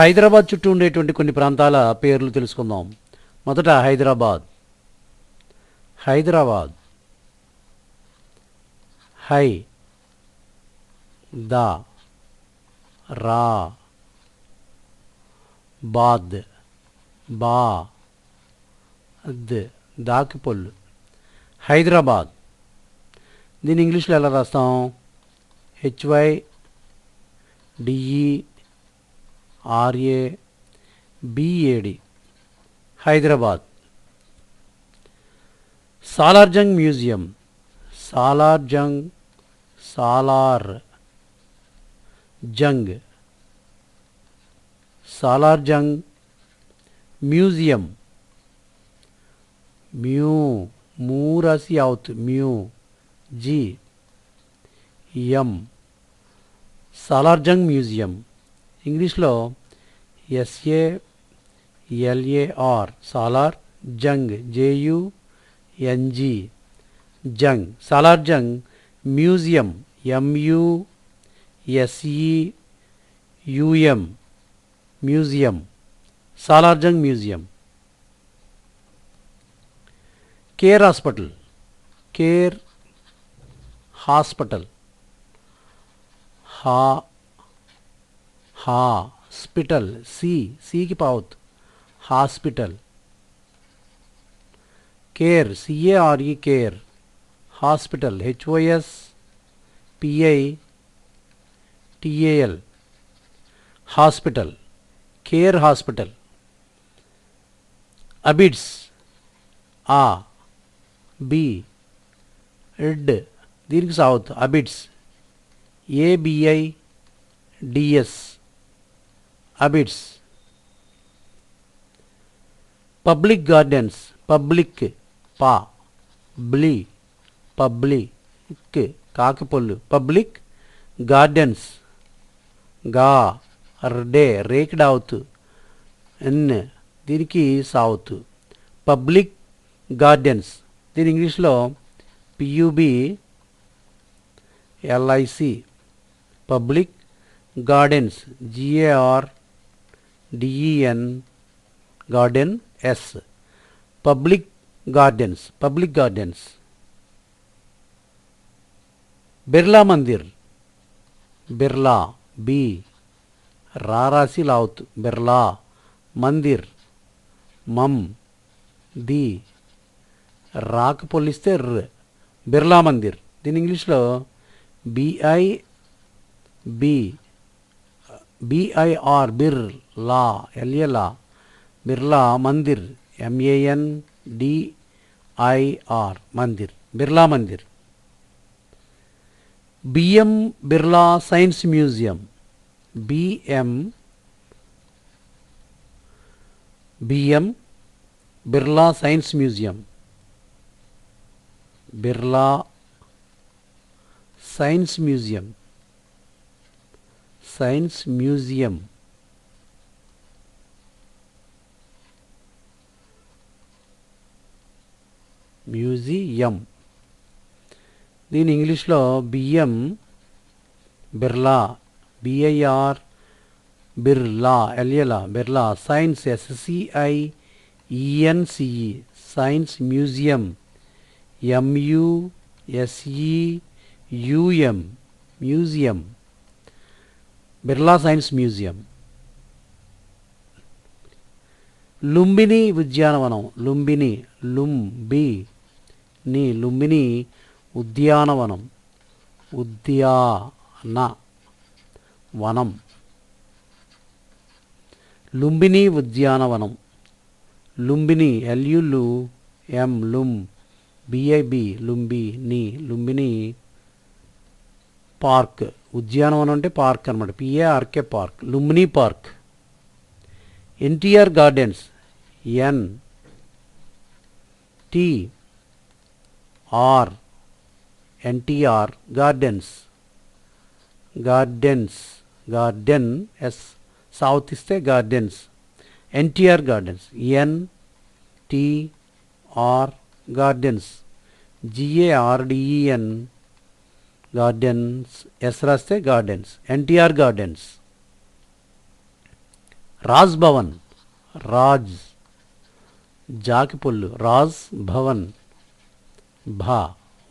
హైదరాబాద్ చుట్టూ ఉండేటువంటి కొన్ని ప్రాంతాల పేర్లు తెలుసుకుందాం. మొదట Hyderabad. Hyderabad. High the raw బాద్. బా ద్. దాకి పొల్లు హైదరాబాద్. దీన్ని ఇంగ్లీష్లో ఎలా రాస్తాం? HY DE RA BAD Hyderabad Salarjung museum Salarjung Salar Jung Salarjung museum mu మూ రాసి అవుత్ మ్యూ జీ ఎం Salarjung museum ఇంగ్లీష్లో S A L A R Salar Jung J U N G Jung Salar Jung museum M U S E hospital, C C की पाउथ hospital. Care C A R E care, hospital H O S P I T A L hospital, care hospital. Abids, A, B, add దీనికి south Abids ABI DS Abids public gardens public పా బ్లీ public కాకిపొల్లు public గార్డెన్స్గా డే రేక్డ్ అవుత్ ఎన్ దీనికి సౌత్ పబ్లిక్ గార్డెన్స్ దీని ఇంగ్లీష్లో PUB LIC public gardens GAR DEN garden S public gardens public gardens Birla Mandir Birla B రారాసి లావుత్ బిర్లా మందిర్ మమ్ ది రాక్ పొల్లిస్తే ర్ బిర్లా మందిర్ దీని ఇంగ్లీష్లో BI B బిఐఆర్ Birla ఎల్ఏలా Birla Mandir MAN DIR Mandir Birla Mandir BM Birla science museum BM BM Birla science museum Birla science museum science museum. Museum. దీని ఇంగ్లీష్లో BM Birla బిఐఆర్ Birla ఎల్ఎలా Birla science SCI ENCE science museum. MUSE UM museum. Birla science museum Lumbini ఉద్యానవనం లుంబిని లుంబి ని లుంబిని ఉద్యానవనం ఉద్యాన వనం లుంబిని ఉద్యానవనం లుంబిని ఎల్యులు ఎం లుం బిఐబి లుంబిని లుంబిని పార్క్. ఉద్యానవనం అంటే పార్క్ అనమాట PARK park. Lumbini park. NTR gardens. N T R NTR gardens. Gardens. Garden S south ఇస్తే gardens. NTR gardens. N T R gardens. GARDEN gardens yes రాస్తే gardens NTR gardens Raj Bhavan Raj Jackie పొల్లు రాజ్ భవన్ భా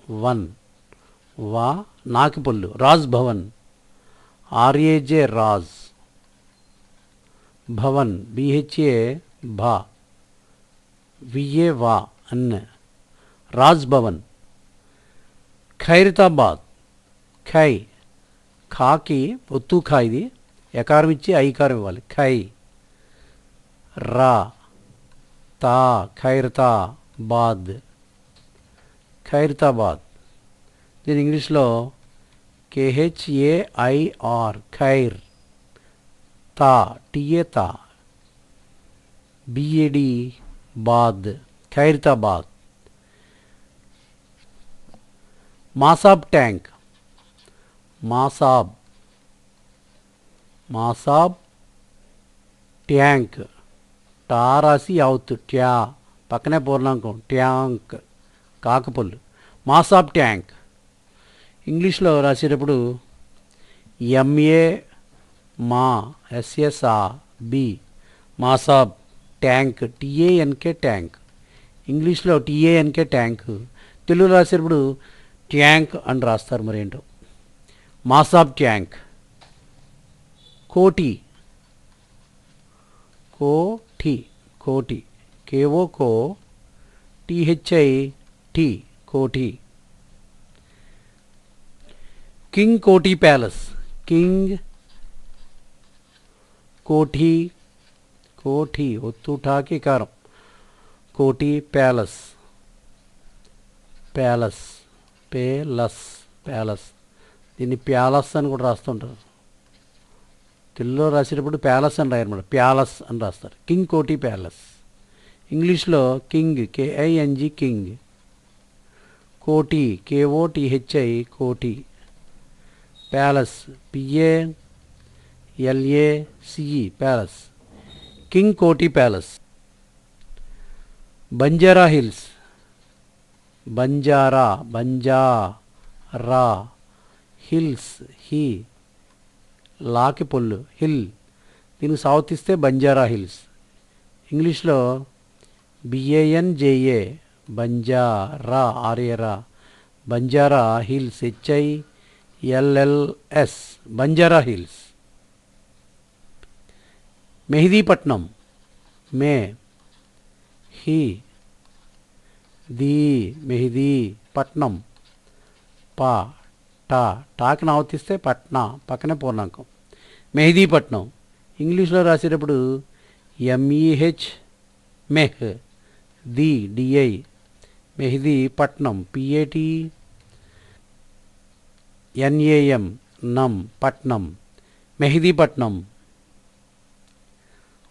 వన్ వా నాకి పొల్లు రాజ్ భవన్ ఆర్ఏజే రాజ్ భవన్ బిహెచ్ఏ భా విఏ వా అన్న రాజ్ భవన్ ఖైరతాబాద్ ఖై. ఖాకి ఒత్తు ఖా ఇది. ఎకారం ఇచ్చి ఐకారం ఇవ్వాలి. ఖై. రా. తా. ఖైర్తా. బాద్. ఖైరతాబాద్. దీని ఇంగ్లీష్లో కేహెచ్ఏఐఆర్ ఖైర్. తా. టిఏ తా. బిఏడి బాద్. ఖైరతాబాద్. మాసాబ్ ట్యాంక్. మాసాబ్. మాసాబ్ ట్యాంక్. టారాసి రాసి ట్యా. పక్కనే పూర్ణాంకం. ట్యాంక్. కాకపుల్లు. మాసాబ్ ట్యాంక్. ఇంగ్లీష్లో రాసేటప్పుడు ఎంఏ మా ఎస్ఎస్ఆ B. Masab tank. TANK tank. ఇంగ్లీష్లో టిఏఎన్కే ట్యాంక్. తెలుగు రాసేటప్పుడు ట్యాంక్ అని రాస్తారు మరేంటో. Masab tank Koti Koti Koti K O co T H I T Koti king Koti palace king Koti Koti ఒత్తుటాకి కారం Koti palace palace palace palace దీన్ని ప్యాలస్ అని కూడా రాస్తుంటారు. తెలుగులో రాసేటప్పుడు ప్యాలెస్ అని రాయనమాట ప్యాలెస్ అని రాస్తారు. King Koti palace. ఇంగ్లీష్లో king KING king. Koti KOTHI Koti. Palace PA LACE palace. King Koti palace. Banjara hills. Banjara Banjara. Hills he లాకి పొల్లు హిల్. దీనికి సౌత్ ఇస్తే బంజారా హిల్స్. ఇంగ్లీష్లో బిఏఎన్ JA Banjara ఆర్ఏరా Banjara hills HI LLS Banjara hills. Mehdipatnam మే హీ. ది Mehdipatnam పా. టా టాకి నావతిస్తే పట్నా పక్కనే పూర్ణాంకం. మెహదీపట్నం ఇంగ్లీష్లో రాసేటప్పుడు ఎంఈహెచ్ మెహ్ ది డిఐ మెహదీపట్నం పిఏటి ఎన్ఏఎం నం పట్నం. మెహదీపట్నం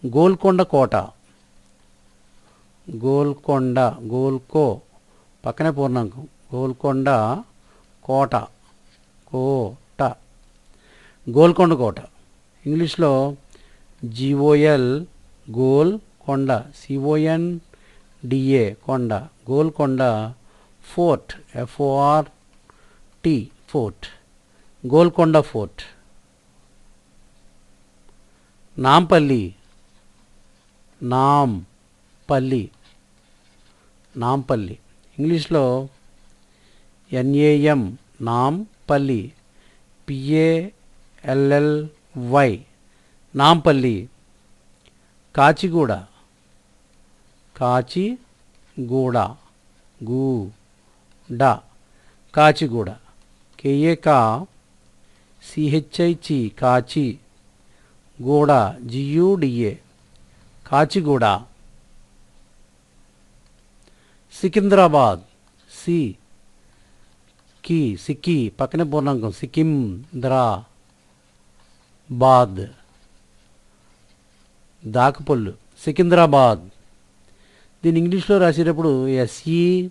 గోల్కొండ కోట. గోల్కొండ గోల్కో పక్కనే పూర్ణాంకం. గోల్కొండ కోట. కోట. గోల్కొండ కోట. ఇంగ్లీష్లో జిఓఎల్ గోల్ కొండ సిఓఎన్ డిఏ కొండ Golconda fort FOR T fort Golconda fort. Nampally Nampally Nampally. ఇంగ్లీష్లో ఎన్ఏఎం నామ్ పల్లి పిఏఎల్ఎల్వై నాంపల్లి కాచిగూడ కాచిగూడ గూడ కాచిగూడ కేఏకా సిహెచ్ఐచి కాచి గూడ జియుడిఏ కాచిగూడ సికింద్రాబాద్ సి కి సిక్కి పక్కనే పూర్ణాంకం సిక్కిం ద్రా బాద్ దాకపొల్లు సికింద్రాబాద్. దీని ఇంగ్లీష్లో రాసేటప్పుడు ఎస్ఈ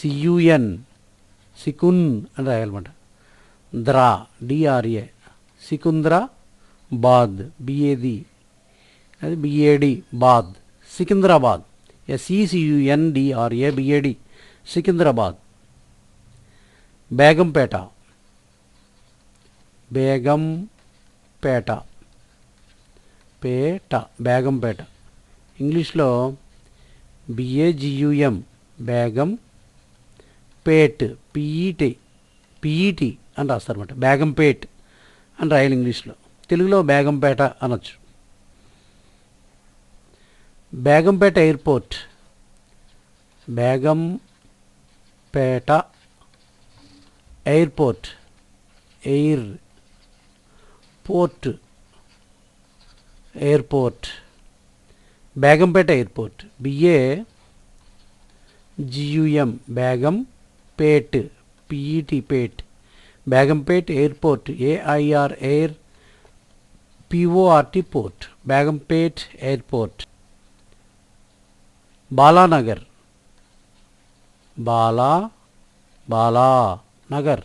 సియుఎన్ సికున్ అని రాయాలన్నమాట. ద్రా డిఆర్ఏ సికుంద్రా బాద్ బిఏది అది BEd బాద్ Secunderabad. SECUN DRA BAD Secunderabad. Begumpet. Begumpet. పేట బేగంపేట. ఇంగ్లీష్లో B A G U M Begum Pet P E T P E T అని రాస్తారన్నమాట. బేగంపేట్ అని రాయాలి ఇంగ్లీష్లో. తెలుగులో బేగంపేట అనొచ్చు. Begumpet airport. Begumpet airport air port airport Begumpet airport BA GUM Begumpet PET pet Begumpet airport AIR air PORT port Begumpet airport Balanagar Bala Bala Nagar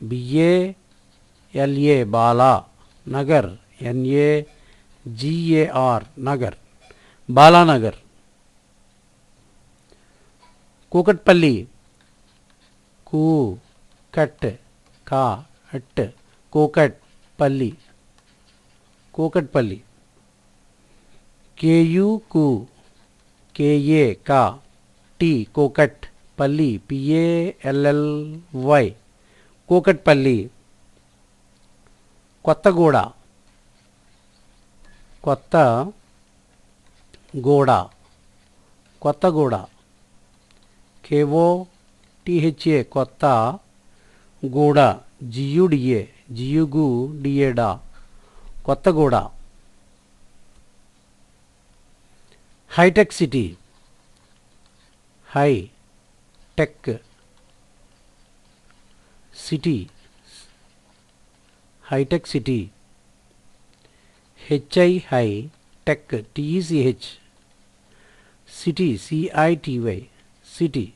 BA LA Bala Nagar NA GAR Nagar Balanagar Kukatpally Ku Kat కా at Kukatpally Kukatpally K U కు K A కా T పల్లి PALLY Kukatpally Kothaguda కొత్త గూడ కొత్తగూడ కేవో టిహెచ్ఏ కొత్త గూడ G U D A జియుగు డిఏడా Kothaguda hitech city high tech city hitech city HI hi tech TECH city CITY city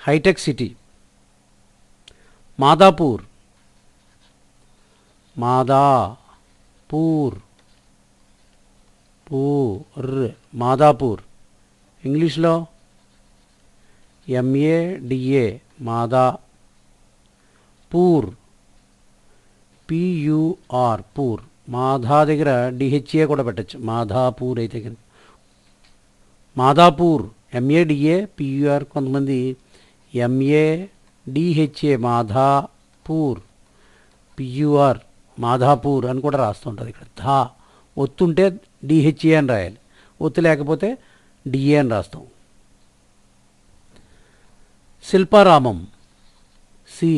hitech city Madhapur Madhapur poor Madhapur ఇంగ్లీష్లో ఎంఏడిఏ మాదా. Poor PUR poor. మాధా దగ్గర డిహెచ్ఏ కూడా పెట్టచ్చు. మాధాపూర్ అయితే కనుక. Madhapur M A D A P U R కొంతమంది M A D H A Madhapur. P U R Madhapur అని కూడా రాస్తుంటుంది ఇక్కడ. ధా. ఒత్తుంటే డిహెచ్ఏ అని రాయాలి. ఒత్తు లేకపోతే డిఏ అని రాస్తాం. శిల్పారామం సి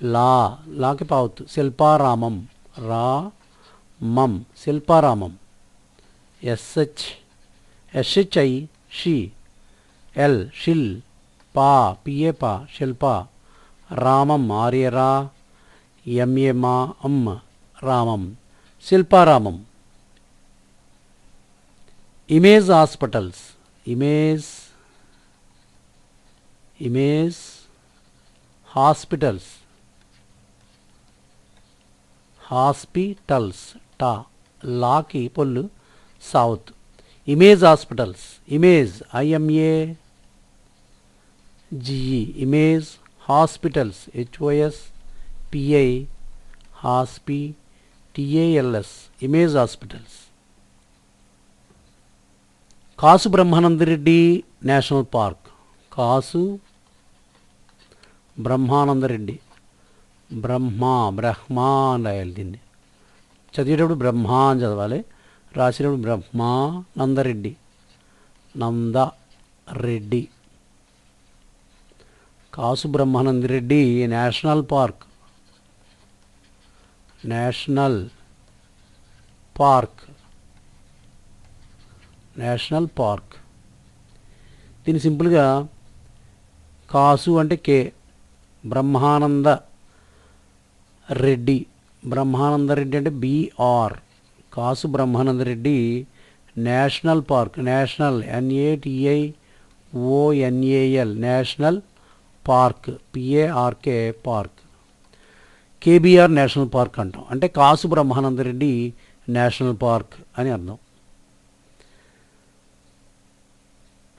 లా లాకి పావత్తు శిల్పారామం రా మం శిల్పారామం ఎస్హెచ్ ఎస్హెచ్ఐ షి ఎల్ షిల్ పా పిఏ పా శిల్ప రామం ఆర్యరా ఎంఏ మా అమ్మ రామం Shilparamam image hospitals image image hospitals hospitals టా లాకి పొల్లు south. Image hospitals image IMA GE image hospitals HOS PI హాస్పి TALS image hospitals. Kasu Brahmananda Reddy national park. Kasu Brahmananda Reddy Brahma Brahma అని రాయాలి దీన్ని చదివేటప్పుడు బ్రహ్మ అని చదవాలి. రాసినప్పుడు Brahmananda Reddy Nanda Reddy. Kasu Brahmananda Reddy National Park. National Park. National park. దీన్ని సింపుల్గా కాసు అంటే కే. బ్రహ్మానంద రెడ్డి. బ్రహ్మానంద రెడ్డి అంటే BR Kasu Brahmananda Reddy national park national NATI ONAL national park PARK park. KBR national park అంటాం. అంటే కాసు బ్రహ్మానంద రెడ్డి నేషనల్ పార్క్ అని అర్థం.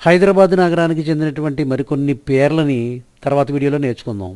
హైదరాబాద్ నగరానికి చెందినటువంటి మరికొన్ని పేర్లని తర్వాత వీడియోలో నేర్చుకుందాం.